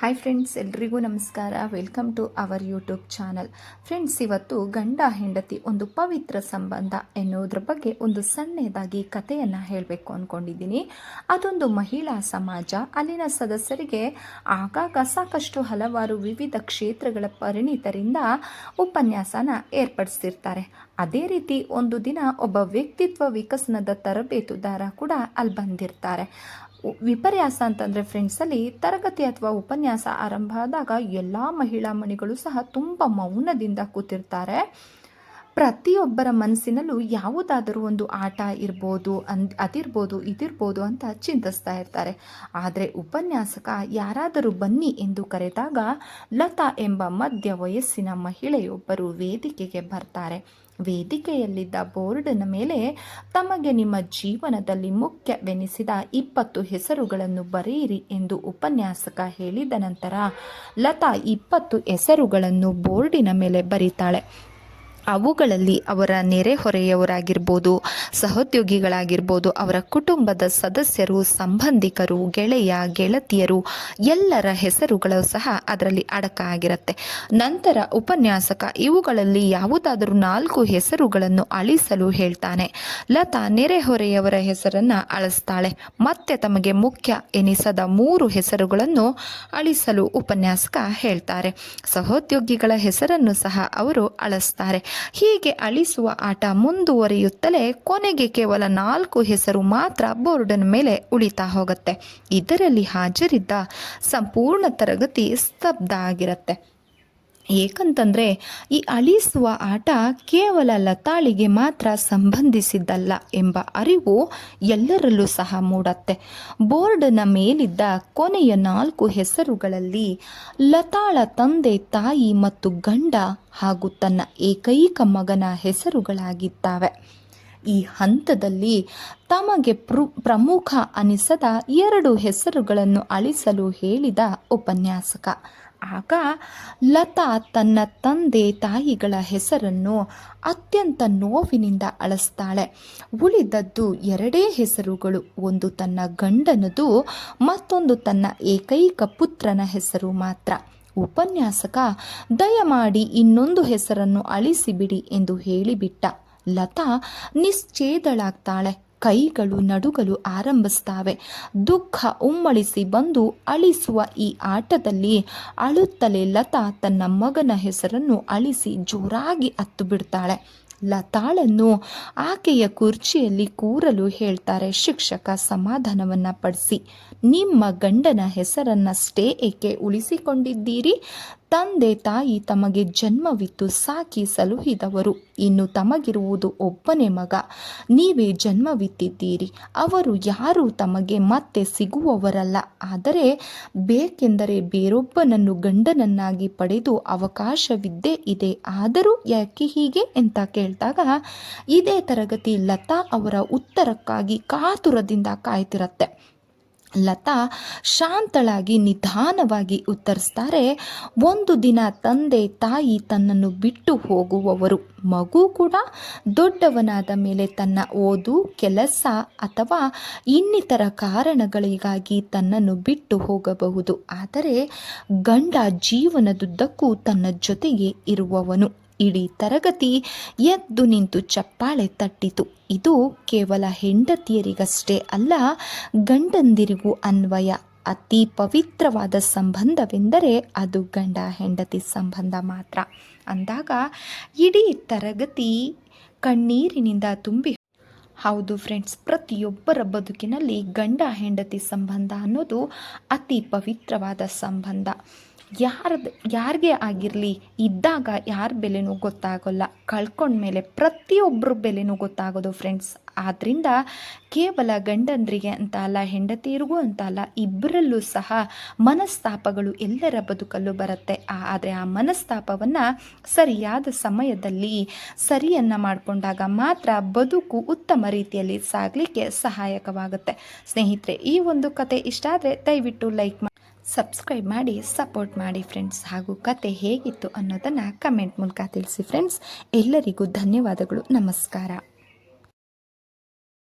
Hi friends ಎಲ್ರಿಗೂ ನಮಸ್ಕಾರ. Welcome to our YouTube channel friends ಇವತ್ತು ಗಂಡ ಹೆಂಡತಿ ಒಂದು ಪವಿತ್ರ ಸಂಬಂಧ ಎನ್ನುವುದ್ರ ಬಗ್ಗೆ ಒಂದು ಸಣ್ಣದಾಗಿ ಕಥೆಯನ್ನು ಹೇಳಬೇಕು ಅಂದ್ಕೊಂಡಿದ್ದೀನಿ ಅದೊಂದು ಮಹಿಳಾ ಸಮಾಜ. ಅಲ್ಲಿನ ಸದಸ್ಯರಿಗೆ ಆಗಾಗ ಸಾಕಷ್ಟು ಹಲವಾರು ವಿವಿಧ ಕ್ಷೇತ್ರಗಳ ಪರಿಣಿತರಿಂದ ಉಪನ್ಯಾಸನ ಏರ್ಪಡಿಸಿರ್ತಾರೆ. ಅದೇ ರೀತಿ ಒಂದು ದಿನ ಒಬ್ಬ ವ್ಯಕ್ತಿತ್ವ ವಿಕಸನದ ತರಬೇತುದಾರ ಕೂಡ ಅಲ್ಲಿ ಬಂದಿರ್ತಾರೆ. ವಿಪರ್ಯಾಸ ಅಂತಂದರೆ ಫ್ರೆಂಡ್ಸಲ್ಲಿ ತರಗತಿ ಅಥವಾ ಉಪನ್ಯಾಸ ಆರಂಭ ಆದಾಗ ಎಲ್ಲ ಮಹಿಳಾ ಮಣಿಗಳು ಸಹ ತುಂಬ ಮೌನದಿಂದ ಕೂತಿರ್ತಾರೆ. ಪ್ರತಿಯೊಬ್ಬರ ಮನಸ್ಸಿನಲ್ಲೂ ಯಾವುದಾದರೂ ಒಂದು ಆಟ ಇರ್ಬೋದು ಅನ್, ಅದಿರ್ಬೋದು, ಇದಿರ್ಬೋದು ಅಂತ ಚಿಂತಿಸ್ತಾ ಇರ್ತಾರೆ. ಆದರೆ ಉಪನ್ಯಾಸಕ ಯಾರಾದರೂ ಬನ್ನಿ ಎಂದು ಕರೆದಾಗ ಲತಾ ಎಂಬ ಮಧ್ಯ ವಯಸ್ಸಿನ ಮಹಿಳೆಯೊಬ್ಬರು ವೇದಿಕೆಗೆ ಬರ್ತಾರೆ. ವೇದಿಕೆಯಲ್ಲಿದ್ದ ಬೋರ್ಡಿನ ಮೇಲೆ ತಮಗೆ ನಿಮ್ಮ ಜೀವನದಲ್ಲಿ ಮುಖ್ಯವೆನಿಸಿದ ಇಪ್ಪತ್ತು ಹೆಸರುಗಳನ್ನು ಬರೆಯಿರಿ ಎಂದು ಉಪನ್ಯಾಸಕ ಹೇಳಿದ ನಂತರ ಲತಾ ಇಪ್ಪತ್ತು ಹೆಸರುಗಳನ್ನು ಬೋರ್ಡಿನ ಮೇಲೆ ಬರೀತಾಳೆ. ಅವುಗಳಲ್ಲಿ ಅವರ ನೆರೆಹೊರೆಯವರಾಗಿರ್ಬೋದು ಸಹೋದ್ಯೋಗಿಗಳಾಗಿರ್ಬೋದು, ಅವರ ಕುಟುಂಬದ ಸದಸ್ಯರು, ಸಂಬಂಧಿಕರು, ಗೆಳೆಯ, ಗೆಳತಿಯರು, ಎಲ್ಲರ ಹೆಸರುಗಳು ಸಹ ಅದರಲ್ಲಿ ಅಡಕ ಆಗಿರುತ್ತೆ. ನಂತರ ಉಪನ್ಯಾಸಕ, ಇವುಗಳಲ್ಲಿ ಯಾವುದಾದರೂ ನಾಲ್ಕು ಹೆಸರುಗಳನ್ನು ಅಳಿಸಲು ಹೇಳ್ತಾನೆ. ಲತಾ ನೆರೆಹೊರೆಯವರ ಹೆಸರನ್ನು ಅಳಿಸ್ತಾಳೆ. ಮತ್ತೆ ತಮಗೆ ಮುಖ್ಯ ಎನಿಸದ ಮೂರು ಹೆಸರುಗಳನ್ನು ಅಳಿಸಲು ಉಪನ್ಯಾಸಕ ಹೇಳ್ತಾರೆ. ಸಹೋದ್ಯೋಗಿಗಳ ಹೆಸರನ್ನು ಸಹ ಅವರು ಅಳಿಸ್ತಾರೆ. ಹೀಗೆ ಅಳಿಸುವ ಆಟ ಮುಂದುವರಿಯುತ್ತಲೇ ಕೊನೆಗೆ ಕೇವಲ ನಾಲ್ಕು ಹೆಸರು ಮಾತ್ರ ಬೋರ್ಡನ್ ಮೇಲೆ ಉಳಿತಾ ಹೋಗುತ್ತೆ. ಇದರಲ್ಲಿ ಹಾಜರಿದ್ದ ಸಂಪೂರ್ಣ ತರಗತಿ ಸ್ತಬ್ಧ ಆಗಿರುತ್ತೆ. ಏಕಂತಂದರೆ ಈ ಅಳಿಸುವ ಆಟ ಕೇವಲ ಲತಾಳಿಗೆ ಮಾತ್ರ ಸಂಬಂಧಿಸಿದ್ದಲ್ಲ ಎಂಬ ಅರಿವು ಎಲ್ಲರಲ್ಲೂ ಸಹ ಮೂಡತ್ತೆ. ಬೋರ್ಡ್ನ ಮೇಲಿದ್ದ ಕೊನೆಯ ನಾಲ್ಕು ಹೆಸರುಗಳಲ್ಲಿ ಲತಾಳ ತಂದೆ, ತಾಯಿ ಮತ್ತು ಗಂಡ ಹಾಗೂ ತನ್ನ ಏಕೈಕ ಮಗನ ಹೆಸರುಗಳಾಗಿದ್ದಾವೆ. ಈ ಹಂತದಲ್ಲಿ ತಮಗೆ ಪ್ರು, ಪ್ರಮುಖ ಅನಿಸದ ಎರಡು ಹೆಸರುಗಳನ್ನು ಅಳಿಸಲು ಹೇಳಿದ ಉಪನ್ಯಾಸಕ. ಆಗ ಲತಾ ತನ್ನ ತಂದೆ ತಾಯಿಗಳ ಹೆಸರನ್ನು ಅತ್ಯಂತ ನೋವಿನಿಂದ ಅಳಿಸ್ತಾಳೆ. ಉಳಿದದ್ದು ಎರಡೇ ಹೆಸರುಗಳು, ಒಂದು ತನ್ನ ಗಂಡನದು, ಮತ್ತೊಂದು ತನ್ನ ಏಕೈಕ ಪುತ್ರನ ಹೆಸರು ಮಾತ್ರ. ಉಪನ್ಯಾಸಕ, ದಯಮಾಡಿ ಇನ್ನೊಂದು ಹೆಸರನ್ನು ಅಳಿಸಿಬಿಡಿ ಎಂದು ಹೇಳಿಬಿಟ್ಟ ಲತಾ ನಿಶ್ಚೇದಳಾಗ್ತಾಳೆ. ಕೈಗಳು ನಡುಗಲು ಆರಂಭಿಸ್ತಾವೆ ದುಃಖ ಉಮ್ಮಳಿಸಿ ಬಂದು ಅಳಿಸುವ ಈ ಆಟದಲ್ಲಿ ಅಳುತ್ತಲೇ ಲತಾ ತನ್ನ ಮಗನ ಹೆಸರನ್ನು ಅಳಿಸಿ ಜೋರಾಗಿ ಅತ್ತು ಬಿಡ್ತಾಳೆ ಲತಾಳನ್ನು ಆಕೆಯ ಕುರ್ಚಿಯಲ್ಲಿ ಕೂರಲು ಹೇಳ್ತಾರೆ, ಶಿಕ್ಷಕ, ಸಮಾಧಾನವನ್ನ ಪಡಿಸಿ. ನಿಮ್ಮ ಗಂಡನ ಹೆಸರನ್ನಷ್ಟೇ ಏಕೆ ಉಳಿಸಿಕೊಂಡಿದ್ದೀರಿ? ತಂದೆ ತಾಯಿ ತಮಗೆ ಜನ್ಮವಿತ್ತು ಸಾಕಿ ಸಲುಹಿದವರು ಇನ್ನು ತಮಗಿರುವುದು ಒಬ್ಬನೇ ಮಗ. ನೀವೇ ಜನ್ಮವಿತ್ತಿದ್ದೀರಿ. ಅವರು ಯಾರೂ ತಮಗೆ ಮತ್ತೆ ಸಿಗುವವರಲ್ಲ. ಆದರೆ ಬೇಕೆಂದರೆ ಬೇರೊಬ್ಬನನ್ನು ಗಂಡನನ್ನಾಗಿ ಪಡೆದು ಅವಕಾಶವಿದ್ದೇ ಇದೆ. ಆದರೂ ಯಾಕೆ ಹೀಗೆ ಅಂತ ಕೇಳಿದಾಗ, ಇದೇ ತರಗತಿ ಲತಾ ಅವರ ಉತ್ತರಕ್ಕಾಗಿ ಕಾತುರದಿಂದ ಕಾಯ್ತಿರತ್ತೆ. ಲತಾ ಶಾಂತಳಾಗಿ ನಿಧಾನವಾಗಿ ಉತ್ತರಿಸ್ತಾರೆ, ಒಂದು ದಿನ ತಂದೆ ತಾಯಿ ತನ್ನನ್ನು ಬಿಟ್ಟು ಹೋಗುವವರು. ಮಗು ಕೂಡ ದೊಡ್ಡವನಾದ ಮೇಲೆ ತನ್ನ ಓದು, ಕೆಲಸ ಅಥವಾ ಇನ್ನಿತರ ಕಾರಣಗಳಿಗಾಗಿ ತನ್ನನ್ನು ಬಿಟ್ಟು ಹೋಗಬಹುದು. ಆದರೆ ಗಂಡ ಜೀವನದುದ್ದಕ್ಕೂ ತನ್ನ ಜೊತೆಗೆ ಇರುವವನು. ಇಡೀ ತರಗತಿ ಎದ್ದು ನಿಂತು ಚಪ್ಪಾಳೆ ತಟ್ಟಿತು. ಇದು ಕೇವಲ ಹೆಂಡತಿಯರಿಗಷ್ಟೇ ಅಲ್ಲ, ಗಂಡಂದಿರಿಗೂ ಅನ್ವಯ. ಅತಿ ಪವಿತ್ರವಾದ ಸಂಬಂಧವೆಂದರೆ ಅದು ಗಂಡ ಹೆಂಡತಿ ಸಂಬಂಧ ಮಾತ್ರ. ಅಂದಾಗ ಇಡೀ ತರಗತಿ ಕಣ್ಣೀರಿನಿಂದ ತುಂಬಿ. ಹೌದು ಫ್ರೆಂಡ್ಸ್, ಪ್ರತಿಯೊಬ್ಬರ ಬದುಕಿನಲ್ಲಿ ಗಂಡ ಹೆಂಡತಿ ಸಂಬಂಧ ಅನ್ನೋದು ಅತಿ ಪವಿತ್ರವಾದ ಸಂಬಂಧ. ಯಾರದು ಯಾರಿಗೆ ಆಗಿರಲಿ, ಇದ್ದಾಗ ಯಾರ ಬೆಲೆನೂ ಗೊತ್ತಾಗೋಲ್ಲ. ಕಳ್ಕೊಂಡ್ಮೇಲೆ ಪ್ರತಿಯೊಬ್ಬರ ಬೆಲೆನೂ ಗೊತ್ತಾಗೋದು ಫ್ರೆಂಡ್ಸ್ ಆದ್ದರಿಂದ ಕೇವಲ ಗಂಡಂದ್ರಿಗೆ ಅಂತ ಅಲ್ಲ, ಹೆಂಡತಿಯರಿಗೂ ಅಂತ ಅಲ್ಲ ಇಬ್ಬರಲ್ಲೂ ಸಹ ಮನಸ್ತಾಪಗಳು ಎಲ್ಲರ ಬದುಕಲ್ಲೂ ಬರುತ್ತೆ. ಆದರೆ ಆ ಮನಸ್ತಾಪವನ್ನು ಸರಿಯಾದ ಸಮಯದಲ್ಲಿ ಸರಿಯನ್ನು ಮಾಡಿಕೊಂಡಾಗ ಮಾತ್ರ ಬದುಕು ಉತ್ತಮ ರೀತಿಯಲ್ಲಿ ಸಾಗಲಿಕ್ಕೆ ಸಹಾಯಕವಾಗುತ್ತೆ. ಸ್ನೇಹಿತರೆ, ಈ ಒಂದು ಕತೆ ಇಷ್ಟ ಆದರೆ ದಯವಿಟ್ಟು ಲೈಕ್ ಮಾಡಿ. ಸಬ್ಸ್ಕ್ರೈಬ್ ಮಾಡಿ ಸಪೋರ್ಟ್ ಮಾಡಿ ಫ್ರೆಂಡ್ಸ್ ಹಾಗೂ ಕತೆ ಹೇಗಿತ್ತು ಅನ್ನೋದನ್ನು ಕಮೆಂಟ್ ಮೂಲಕ ತಿಳಿಸಿ ಫ್ರೆಂಡ್ಸ್ ಎಲ್ಲರಿಗೂ ಧನ್ಯವಾದಗಳು. ನಮಸ್ಕಾರ.